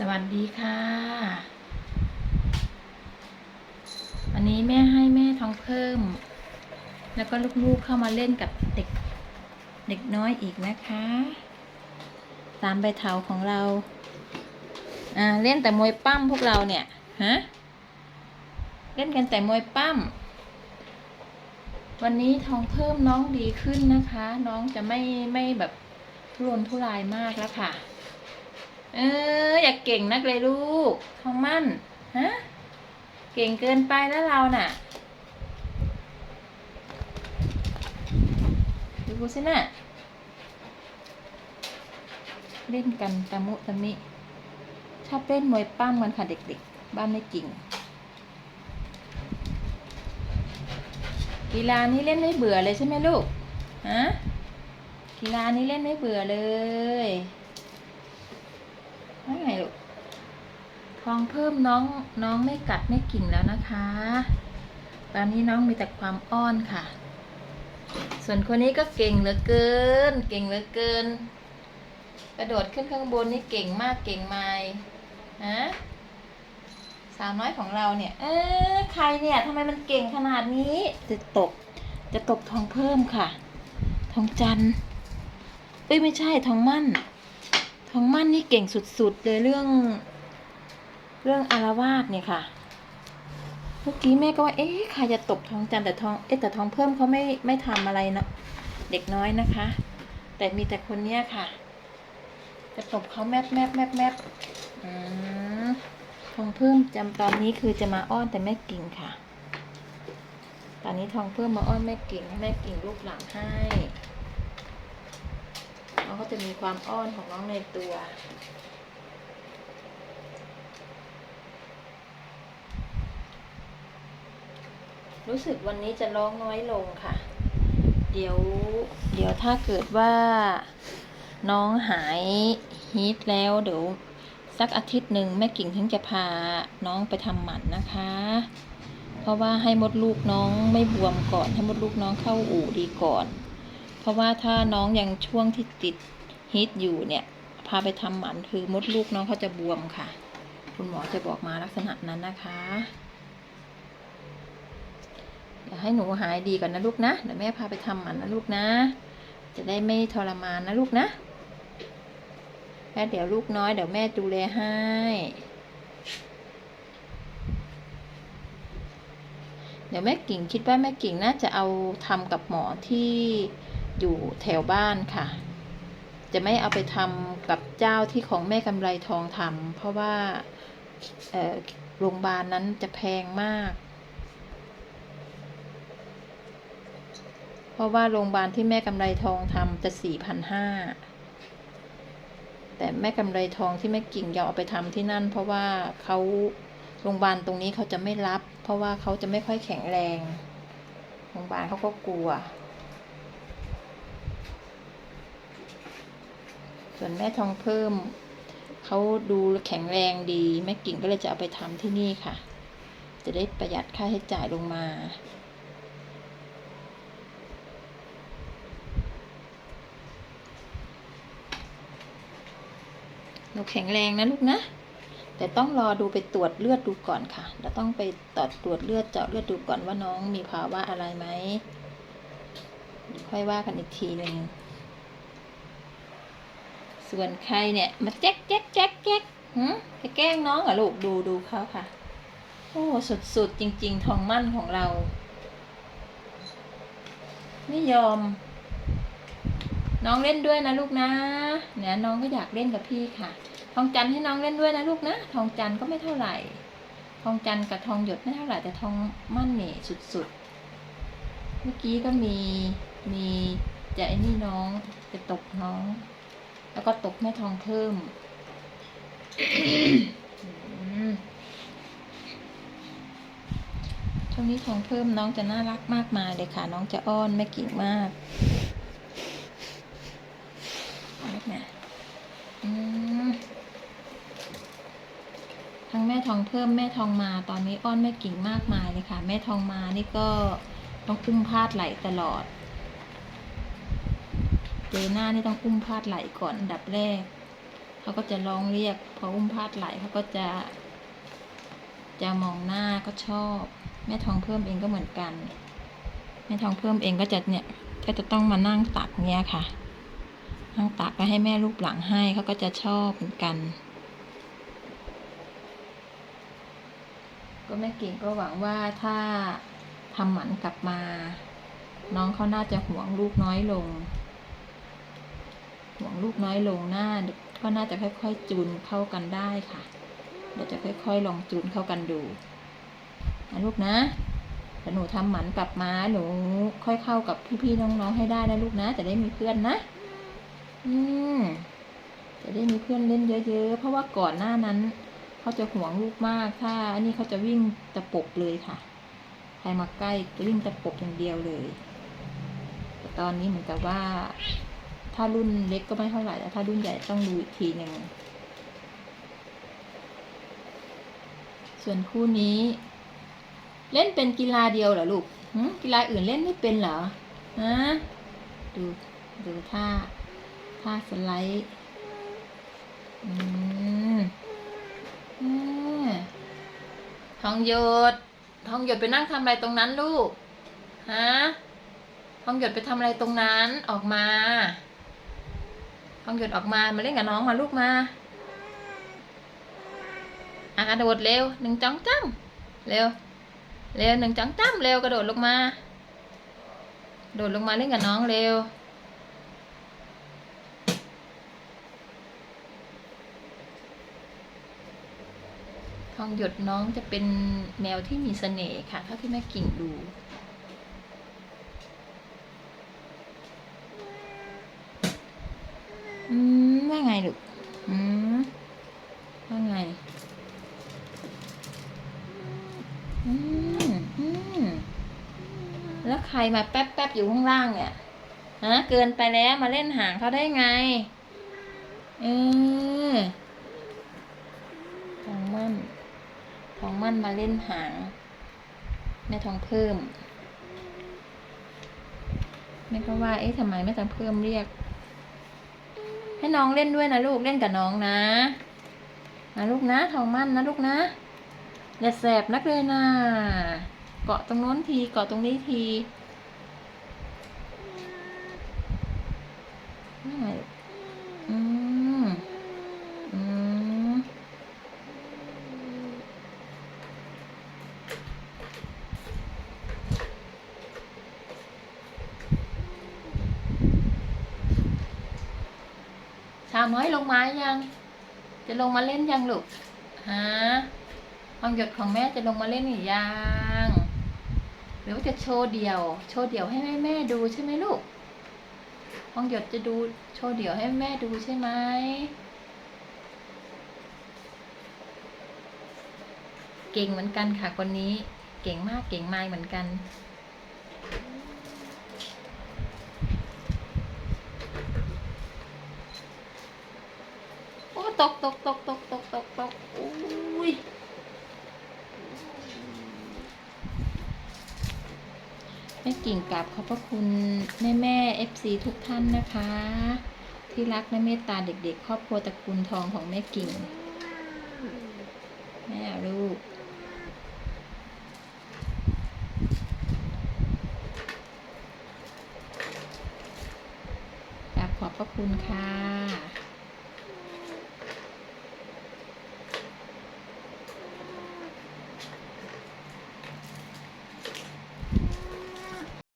สวัสดีค่ะ วันนี้แม่ให้แม่ท้องเพิ่ม แล้วก็ลูกๆเข้ามาเล่นกับเด็กเด็กน้อยอีกนะคะ ตามใบเถาของเรา อ่าเล่นแต่มวยปั้มพวกเราเนี่ยฮะเล่นกันแต่มวยปั้ม วันนี้ท้องเพิ่มน้องดีขึ้นนะคะ น้องจะไม่ไม่แบบทุรนทุรายมากแล้วค่ะ เออ อยากเก่งนักเลยลูกทองมั่นฮะเก่งเกินไปแล้วเราน่ะดูสิน่ะเล่นกันตะมุตะมิ ชอบเล่นมวยปั้มกันค่ะเด็กๆ บ้านไม่จริงกีฬานี้เล่นไม่เบื่อเลยใช่ไหมลูก ฮะ กีฬานี้เล่นไม่เบื่อเลยว่าไงลูก ทองเพิ่มน้องน้องไม่กัดไม่กิ่งแล้วนะคะ ตอนนี้น้องมีแต่ความอ้อนค่ะ ส่วนคนนี้ก็เก่งเหลือเกิน เก่งเหลือเกิน กระโดดขึ้นข้างบนนี่เก่งมากเก่งไม่ฮะสาวน้อยของเราเนี่ย เออใครเนี่ยทำไมมันเก่งขนาดนี้ จะตก จะตกทองเพิ่มค่ะ ทองจันเอ้ยไม่ใช่ทองมั่น ทองมั่นนี่เก่งสุดๆเลยเรื่อง เรื่องอารวาสเนี่ยค่ะ เมื่อกี้แม่ก็ว่าเอ๊ะใครจะตกทองจันแต่ทองเอ๊ะแต่ทองเพิ่มเขาไม่ไม่ทำอะไรนะเด็กน้อยนะคะ แต่มีแต่คนเนี้ยค่ะ จะตบเขาแมบแมบแมบแมบอืมทองเพิ่มจำตอนนี้คือจะมาอ้อนแต่แม่กิ่งค่ะ ตอนนี้ทองเพิ่มมาอ้อนแม่กิ่งให้แม่กิ่งลูกหลังให้น้องก็จะมีความอ้อนของน้องในตัว รู้สึกวันนี้จะร้องน้อยลงค่ะ เดี๋ยว เดี๋ยวถ้าเกิดว่าน้องหายฮีทแล้วเดี๋ยวสักอาทิตย์หนึ่งแม่กิ่งถึงจะพาน้องไปทำหมันนะคะ เพราะว่าให้มดลูกน้องไม่บวมก่อนให้มดลูกน้องเข้าอู่ดีก่อน เพราะว่าถ้าน้องยังช่วงที่ติดฮิตอยู่เนี่ยพาไปทำหมันคือมดลูกน้องเขาจะบวมค่ะ คุณหมอจะบอกมาลักษณะนั้นนะคะ ให้หนูหายดีก่อนนะลูกนะ เดี๋ยวแม่พาไปทำหมันนะลูกนะ จะได้ไม่ทรมานนะลูกนะแล้วเดี๋ยวลูกน้อยเดี๋ยวแม่ดูแลให้ เดี๋ยวแม่กิ่งคิดว่าแม่กิ่งน่าจะเอาทำกับหมอที่อยู่แถวบ้านค่ะ จะไม่เอาไปทำกับเจ้าที่ของแม่กำไรทองทำเพราะว่าโรงพยาบาลนั้นจะแพงมาก เพราะว่าโรงพยาบาลที่แม่กำไรทองทำจะสี่พันห้าแต่แม่กำไรทองที่แม่กิ่งยอมเอาไปทำที่นั่น เพราะว่าเขาโรงพยาบาลตรงนี้เขาจะไม่รับ เพราะว่าเขาจะไม่ค่อยแข็งแรงโรงพยาบาลเขาก็กลัว ส่วนแม่ทองเพิ่มเขาดูแข็งแรงดี แม่กิ่งก็เลยจะเอาไปทำที่นี่ค่ะ จะได้ประหยัดค่าใช้จ่ายลงมา หนูแข็งแรงนะลูกนะ แต่ต้องรอดูไปตรวจเลือดดูก่อนค่ะเราต้องไปตรวจตรวจเลือดเจาะเลือดดูก่อนว่าน้องมีภาวะอะไรไหมค่อยว่ากันอีกทีหนึ่งส่วนใครเนี่ย มาแจ๊กแจ๊กแจ๊กแจ๊กหืมจะแกล้งน้องเหรอลูกดูดูเขาค่ะ โอ้สุดสุดๆจริง ๆ ทองมั่นของเรา ไม่ยอม น้องเล่นด้วยนะลูกนะเนี่ยน้องก็อยากเล่นกับพี่ค่ะ ทองจันให้น้องเล่นด้วยนะลูกนะ ทองจันก็ไม่เท่าไหร่ ทองจันกับทองหยดไม่เท่าไหร่แต่ทองมั่นเนี่ยสุดๆ เมื่อกี้ก็มีมีจะไอ้นี่น้องจะตกน้อง แล้วก็ตกแม่ทองเพิ่มอืมช่วงนี้ทองเพิ่มน้องจะน่ารักมากมายเลยค่ะ น้องจะอ้อนแม่กิ่งมาก เนะอืมทั้งแม่ทองเพิ่มแม่ทองมาตอนนี้อ้อนแม่กิ่งมากมายเลยค่ะ แม่ทองมานี่ก็ต้องอุ้มพาดไหลตลอดเจอหน้านี่ต้องอุ้มพาดไหลก่อนอันดับแรกเขาก็จะร้องเรียก พออุ้มพาดไหลเขาก็จะ จะมองหน้าก็ชอบ แม่ทองเพิ่มเองก็เหมือนกัน แม่ทองเพิ่มเองก็จะเนี่ยก็จะต้องมานั่งตักเนี่ยค่ะ นั่งตักก็ให้แม่รูปหลังให้เขาก็จะชอบเหมือนกัน ก็แม่เก่งก็หวังว่าถ้าทำหมันกลับมา น้องเขาน่าจะห่วงลูกน้อยลง ห่วงลูกน้อยลงหน้าก็น่าจะค่อยๆจูนเข้ากันได้ค่ะ เดี๋ยวจะค่อยๆลองจูนเข้ากันดูนะลูกนะแต่หนูทำหมันกลับมาหนูค่อยเข้ากับพี่ๆน้องๆให้ได้นะลูกนะ จะได้มีเพื่อนนะ จะได้มีเพื่อนเล่นเยอะ ๆ เพราะว่าก่อนหน้านั้น เขาจะห่วงลูกมากถ้าอันนี้เขาจะวิ่งตะปบเลยค่ะ ใครมาใกล้จะวิ่งตะปบอย่างเดียวเลยแต่ตอนนี้เหมือนกับว่า ถ้ารุ่นเล็กก็ไม่เท่าไหร่แต่ถ้ารุ่นใหญ่ต้องดูอีกทีหนึ่งส่วนคู่นี้ เล่นเป็นกีฬาเดียวเหรอลูกกีฬาอื่นเล่นไม่เป็นเหรอฮะดูดูท่า ท่าสไลด์อืมทองหยดทองหยดไปนั่งทำอะไรตรงนั้นลูก ฮะ ทองหยดไปทำอะไรตรงนั้นออกมา ทองหยดออกมา มาเล่นกับน้องมาลูกมาอะกระโดดเร็วหนึ่งจ้องจ้ำเร็ว เร็วหนึ่งจ้องจ้ำเร็วกระโดดลงมา โดดลงมาเล่นกับน้องเร็ว ทองหยดน้องจะเป็นแมวที่มีเสน่ห์ค่ะ เท่าที่แม่กิ่งดู อืม ว่าไงลูก อืม ว่าไง อืม อืม แล้วใครมาแป๊บแป๊บอยู่ข้างล่างเนี่ย ฮะ เกินไปแล้วมาเล่นหางเขาได้ไง เออทองมั่น ทองมั่นมาเล่นหาง แม่ทองเพิ่ม แม่ก็ว่า เอ๊ะทำไมแม่ทองเพิ่มเรียก ให้น้องเล่นด้วยนะลูกเล่นกับน้องนะนะลูกนะทองมั่นนะลูกนะอย่าแสบนักเลยนะเกาะตรงโน้นทีเกาะตรงนี้ทีนี่ไงอืมอืมชาว น้อยลงมายัง จะลงมาเล่นยังลูกฮะทองหยดของแม่จะลงมาเล่นหรือยังหรือว่าจะโชว์เดี่ยว โชว์เดี่ยวให้แม่แม่ดูใช่ไหมลูกทองหยดจะดูโชว์เดี่ยวให้แม่ดูใช่ไหมเก่งเหมือนกันค่ะคนนี้ เก่งมากเก่งไมายเหมือนกัน โอ้ต กตกตกตกตกตกตกอุ้ยแม่กิ่งกราบขอบพระคุณแม่แม่เอฟซีทุกท่านนะคะ ที่รักและเมตตาเด็กๆ ครอบครัวตระกูลทองของแม่กิ่ง แม่ลูกกราบขอบพระคุณค่ะ